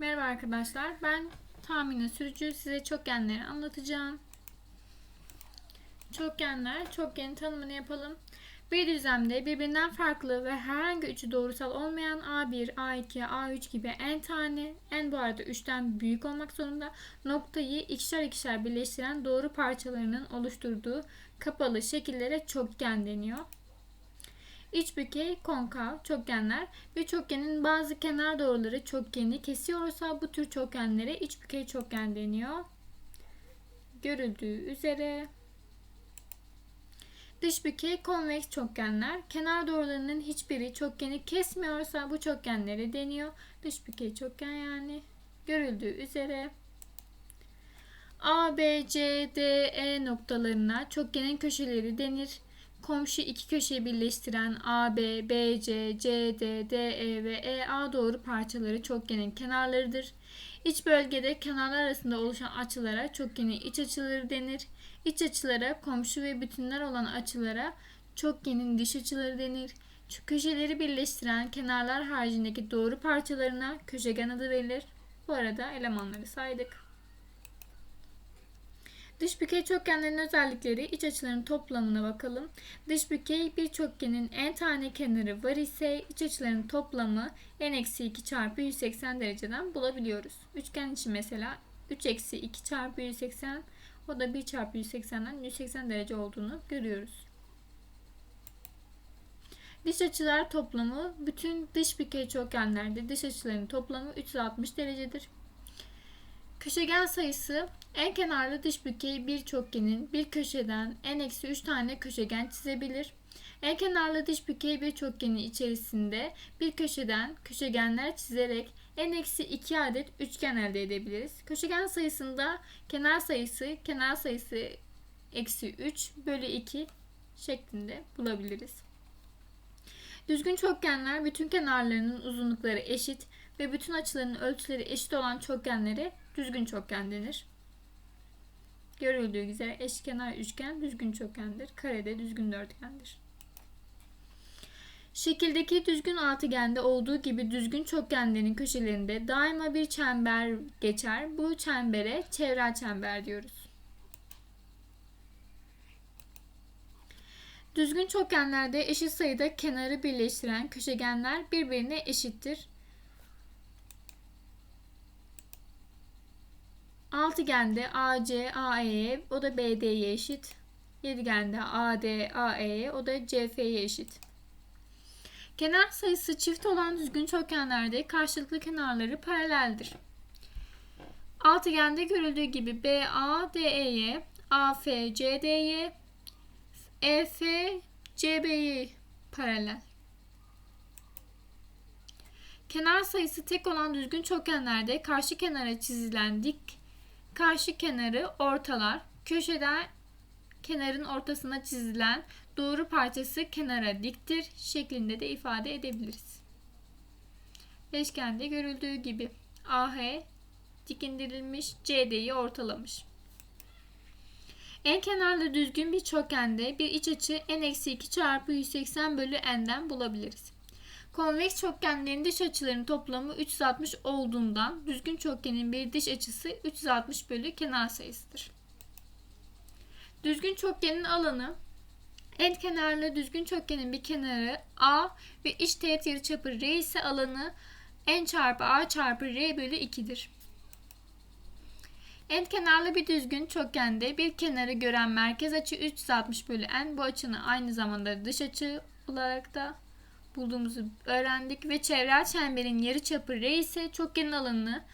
Merhaba arkadaşlar. Ben tahmini sürücü size çokgenleri anlatacağım. Çokgenler, çokgenin tanımını yapalım. Bir düzlemde birbirinden farklı ve herhangi üçü doğrusal olmayan A1, A2, A3 gibi n tane, n bu arada 3'ten büyük olmak zorunda noktayı ikişer ikişer birleştiren doğru parçalarının oluşturduğu kapalı şekillere çokgen deniyor. İç bükey, konkav, çokgenler. Bir çokgenin bazı kenar doğruları çokgeni kesiyorsa bu tür çokgenlere iç bükey çokgen deniyor. Görüldüğü üzere. Dış bükey konveks çokgenler. Kenar doğrularının hiçbiri çokgeni kesmiyorsa bu çokgenlere deniyor. Dış bükey çokgen yani. Görüldüğü üzere. A, B, C, D, E noktalarına çokgenin köşeleri denir komşu iki köşeyi birleştiren AB, BC, CD, DE ve EA doğru parçaları çokgenin kenarlarıdır. İç bölgede kenarlar arasında oluşan açılara çokgenin iç açıları denir. İç açılara komşu ve bütünler olan açılara çokgenin dış açıları denir. Şu köşeleri birleştiren kenarlar haricindeki doğru parçalarına köşegen adı verilir. Bu arada elemanları saydık. Dış bükey çokgenlerin özellikleri iç açıların toplamına bakalım. Dış bükey bir çokgenin en tane kenarı var ise iç açıların toplamı n-2 çarpı 180 dereceden bulabiliyoruz. Üçgen için mesela 3 eksi 2 çarpı 180 o da 1 çarpı 180'den 180 derece olduğunu görüyoruz. Dış açılar toplamı bütün dış bükey çokgenlerde dış açıların toplamı 360 derecedir. Köşegen sayısı en kenarlı dış bükey bir çokgenin bir köşeden n-3 tane köşegen çizebilir. En kenarlı dış bükey bir çokgenin içerisinde bir köşeden köşegenler çizerek n-2 adet üçgen elde edebiliriz. Köşegen sayısında kenar sayısı kenar sayısı eksi 3 bölü 2 şeklinde bulabiliriz. Düzgün çokgenler bütün kenarlarının uzunlukları eşit ve bütün açılarının ölçüleri eşit olan çokgenlere düzgün çokgen denir. Görüldüğü üzere eşkenar üçgen düzgün çokgendir. Karede düzgün dörtgendir. Şekildeki düzgün altıgende olduğu gibi düzgün çokgenlerin köşelerinde daima bir çember geçer. Bu çembere çevrel çember diyoruz. Düzgün çokgenlerde eşit sayıda kenarı birleştiren köşegenler birbirine eşittir. Altıgende AC, AE'ye o da BD'ye eşit. Yedigende AD, AE'ye o da CF'ye eşit. Kenar sayısı çift olan düzgün çokgenlerde karşılıklı kenarları paraleldir. Altıgende görüldüğü gibi BA, DE'ye, AF, CD'ye, EF, CB'ye paralel. Kenar sayısı tek olan düzgün çokgenlerde karşı kenara çizilen dik karşı kenarı ortalar. Köşeden kenarın ortasına çizilen doğru parçası kenara diktir şeklinde de ifade edebiliriz. Beşgende görüldüğü gibi AH dik indirilmiş, CD'yi ortalamış. En kenarlı düzgün bir çokgende bir iç açı n-2 çarpı 180 bölü n'den bulabiliriz. Konveks çokgenlerin dış açılarının toplamı 360 olduğundan düzgün çokgenin bir dış açısı 360 bölü kenar sayısıdır. Düzgün çokgenin alanı en kenarlı düzgün çokgenin bir kenarı A ve iç teğet yarıçapı R ise alanı n çarpı A çarpı R bölü 2'dir. En kenarlı bir düzgün çokgende bir kenarı gören merkez açı 360 bölü n bu açının aynı zamanda dış açı olarak da bulduğumuzu öğrendik ve çevrel çemberin yarı çapı r ise çokgenin alanı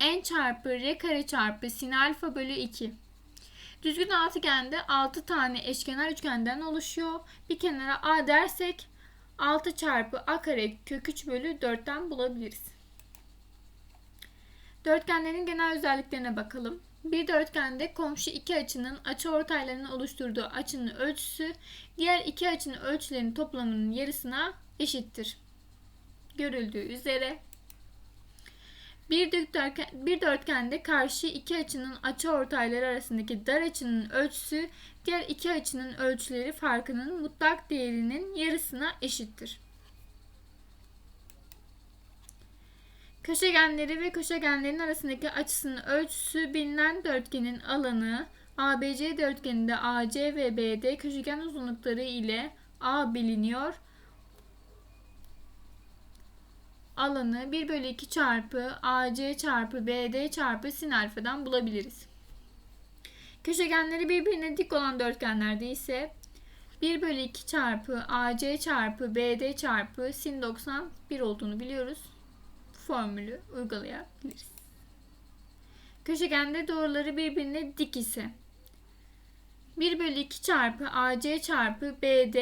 n çarpı r kare çarpı sin alfa bölü 2. Düzgün altıgende 6 tane eşkenar üçgenden oluşuyor. Bir kenara a dersek 6 çarpı a kare kök 3 bölü 4'ten bulabiliriz. Dörtgenlerin genel özelliklerine bakalım. Bir dörtgende komşu iki açının açı ortaylarının oluşturduğu açının ölçüsü diğer iki açının ölçülerinin toplamının yarısına eşittir. Görüldüğü üzere bir dörtgen, bir dörtgende karşı iki açının açı ortayları arasındaki dar açının ölçüsü diğer iki açının ölçüleri farkının mutlak değerinin yarısına eşittir. Köşegenleri ve köşegenlerin arasındaki açısının ölçüsü bilinen dörtgenin alanı ABC dörtgeninde AC ve BD köşegen uzunlukları ile A biliniyor. Alanı 1 bölü 2 çarpı AC çarpı BD çarpı sin alfadan bulabiliriz. Köşegenleri birbirine dik olan dörtgenlerde ise 1 bölü 2 çarpı AC çarpı BD çarpı sin 90 1 olduğunu biliyoruz. Formülü uygulayabiliriz. Köşegende doğruları birbirine dik ise 1 bölü 2 çarpı AC çarpı BD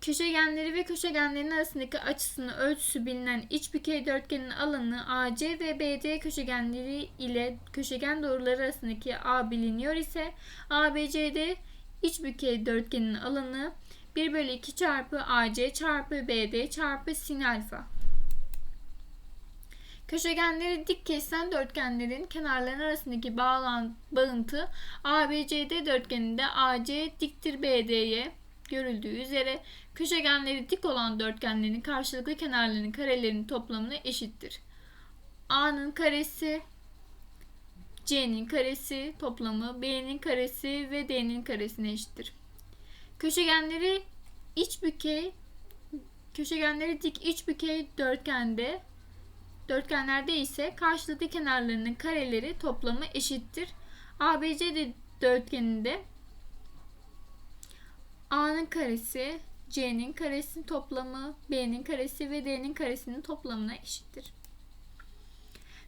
Köşegenleri ve köşegenlerin arasındaki açısının ölçüsü bilinen iç bükey dörtgenin alanı AC ve BD köşegenleri ile köşegen doğruları arasındaki A biliniyor ise ABCD iç bükey dörtgenin alanı 1 bölü 2 çarpı AC çarpı BD çarpı sin alfa. Köşegenleri dik kesen dörtgenlerin kenarları arasındaki bağıntı ABCD dörtgeninde AC diktir BD'ye görüldüğü üzere köşegenleri dik olan dörtgenlerin karşılıklı kenarlarının karelerinin toplamına eşittir. A'nın karesi C'nin karesi toplamı B'nin karesi ve D'nin karesine eşittir. Köşegenleri iç bükey köşegenleri dik iç bükey dörtgende dörtgenlerde ise karşılıklı kenarlarının kareleri toplamı eşittir. ABC dörtgeninde A'nın karesi C'nin karesinin toplamı B'nin karesi ve D'nin karesinin toplamına eşittir.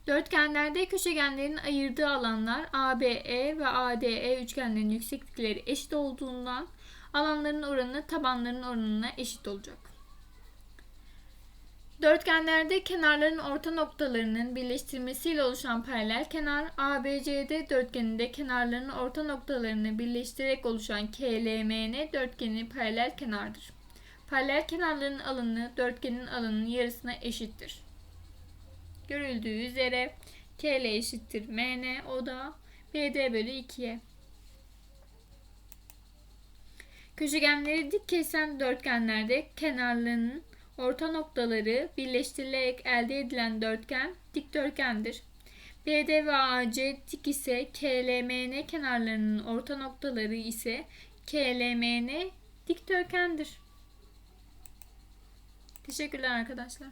Dörtgenlerde köşegenlerin ayırdığı alanlar ABE ve ADE üçgenlerin yükseklikleri eşit olduğundan alanların oranı tabanların oranına eşit olacak. Dörtgenlerde kenarların orta noktalarının birleştirmesiyle oluşan paralel kenar ABCD dörtgeninde kenarların orta noktalarını birleştirerek oluşan KLMN dörtgeni paralel kenardır. Paralel kenarların alanı dörtgenin alanının yarısına eşittir. Görüldüğü üzere KL eşittir MN o da BD bölü 2'ye. Köşegenleri dik kesen dörtgenlerde kenarlarının orta noktaları birleştirilerek elde edilen dörtgen dikdörtgendir. BD ve AC dik ise KLMN kenarlarının orta noktaları ise KLMN dikdörtgendir. Teşekkürler arkadaşlar.